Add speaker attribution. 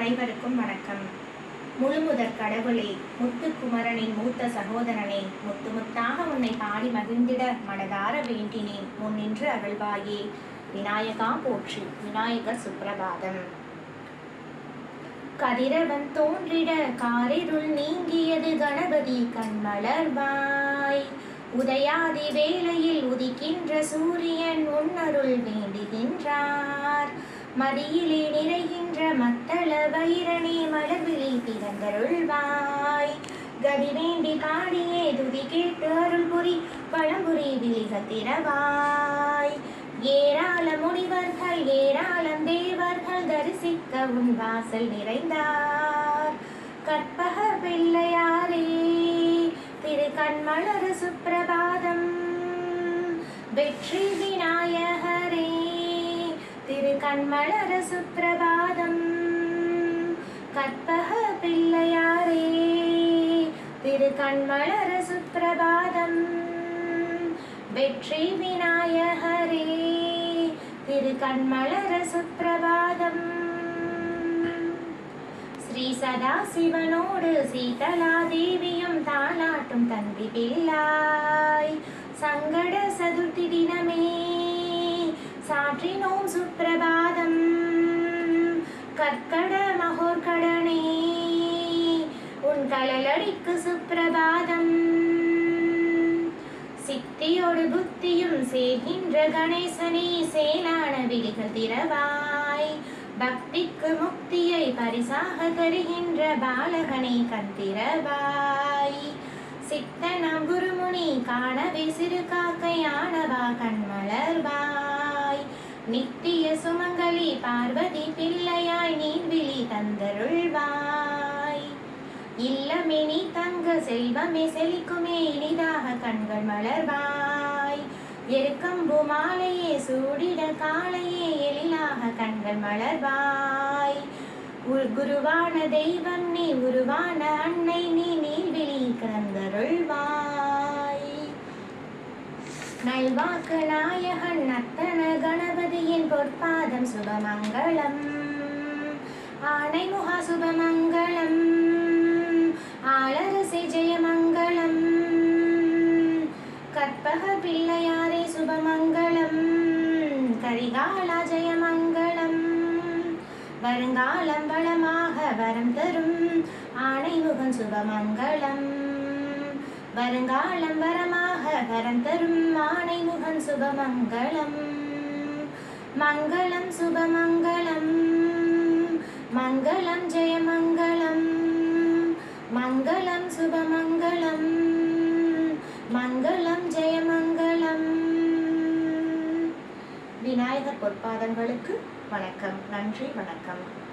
Speaker 1: அனைவருக்கும் வணக்கம். முழுமுதற் கடவுளே முத்துக்குமரனின் மூத்த சகோதரனே முத்து முத்தாக உன்னை பாடி மகிழ்ந்திட மனதார வேண்டினேன் முன்னின்று அகழ்வாயே. விநாயகா போற்றி விநாயகர் சுப்பிரபாதம். கதிரவன் தோன்றிட காரிருள் நீங்கியது கணபதி கண்மலர்வாய் உதயாதி வேளையில் உதிக்கின்ற சூரியன் உன்னருள் வேண்டுகின்றார். மதியிலே நிறைகின்ற மத்தள வைரணி மலர்விழி திறந்தருள்வாய். கதி வேண்டி காடியே துதி கேட்டு அருள் புரி பழம்புரி விழிக திறவாய் ஏராள முனிவர்கள் ஏராளம் தேவர்கள் தரிசிக்க உன் வாசல் நிறைந்தார். கற்பக பிள்ளையாரே திரு கண்மலர் சுப்பிரபாதம். வெற்றி விநாயகரே திரு கண்மலர் சுப்பிரபாதம் கற்பக பிள்ளையாரே திரு கண்மலர் சுப்பிரபாதம் வெற்றி விநாயகரே திரு கண்மலர் சுப்பிரபாதம் ஸ்ரீ சதா சிவனோடு சீதலா தேவியும் தாளாட்டும் தந்தி பிள்ளாய். சங்கட சதுர்த்தி தினமே சாற்றினோம் சுப்பிரபாதம் கற்கட மகோர்கடனே உன் கலலடிக்கு சுப்பிரபாதம். சித்தியோடு புத்தியும் சேர்கின்ற கணேசனே சேலான விழிகள் திறவாய். பக்திக்கு முக்தியை பரிசாக தருகின்ற பாலகனை கத்திரவாய் சித்தனம் குருமுனி காணவே சிறு காக்கையானவா கண்மலர்வா நித்திய சுமங்கலி பார்வதி பிள்ளையாய் நீர்விழி தந்தருள்வாய் இல்லமெனி தங்க செல்வமே செழிக்குமே இனிதாக கண்கள் மலர்வாய் எருக்கம்பு மாலையே சூடிட காலையே எழிலாக கண்கள் மலர்வாய் குருவான தெய்வம் நீ உருவான அன்னை நீ நீர்விழி கலந்தருள்வாய் நல்வாக்கு நாயகன் நத்தன கணபதி பொற்பாதம் சுபமங்களம். ஆனை முகா சுபமங்களம் ஆளரசி ஜெயமங்களம். கற்பக பிள்ளையாரே சுபமங்களம் கரிகாலா ஜெயமங்களம். வருங்காலம் வளமாக வரம் தரும் ஆணைமுகன் சுபமங்களம். வருங்காலம் வரமாக வரம் தரும் ஆணைமுகன் சுபமங்களம். மங்களம் சுபமங்களம். மங்களம் ஜெயமங்களம். மங்களம் சுபமங்களம். மங்களம் ஜெயமங்களம். விநாயகர் பொற்பாதங்களுக்கு வணக்கம். நன்றி வணக்கம்.